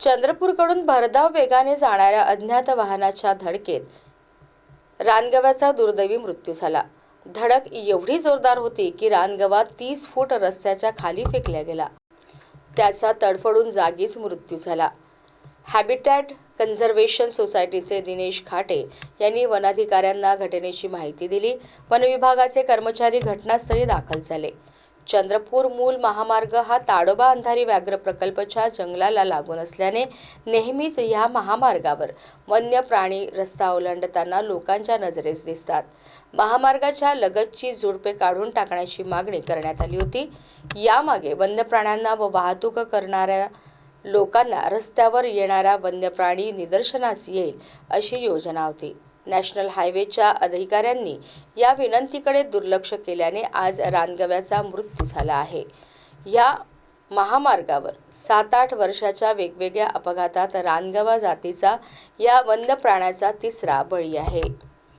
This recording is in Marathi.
चंद्रपूरकडून भरधाव वेगाने जाणाऱ्या अज्ञात वाहनाच्या धडकेत रानगव्याचा दुर्दैवी मृत्यू झाला. धडक एवढी जोरदार होती की रानगवा तीस फूट रस्त्याच्या खाली फेकल्या गेला. त्याचा तडफडून जागीच मृत्यू झाला. हॅबिटॅट कन्झर्वेशन सोसायटीचे दिनेश खाटे यांनी वनाधिकाऱ्यांना घटनेची माहिती दिली. वनविभागाचे कर्मचारी घटनास्थळी दाखल झाले. चंद्रपूर मूल महामार्ग हा ताडोबा अंधारी व्याघ्र प्रकल्पच्या जंगलाला लागून असल्याने नेहमीच या महामार्गावर वन्य प्राणी रस्ता ओलांडताना लोकांच्या नजरेस दिसतात. महामार्गाच्या लगतची झुडपे काढून टाकण्याची मागणी करण्यात आली होती. यामागे वन्य प्राण्यांना व वाहतूक करणाऱ्या लोकांना रस्त्यावर येणारा वन्य प्राणी निदर्शनास येईल अशी योजना होती. नॅशनल हायवेच्या अधिकाऱ्यांनी या विनंतीकडे दुर्लक्ष केल्याने आज रानगव्याचा मृत्यू झाला आहे. या महामार्गावर सात आठ वर्षाच्या वेगवेगळ्या अपघातात रानगवा जातीचा या वन्य प्राण्याचा तिसरा बळी आहे.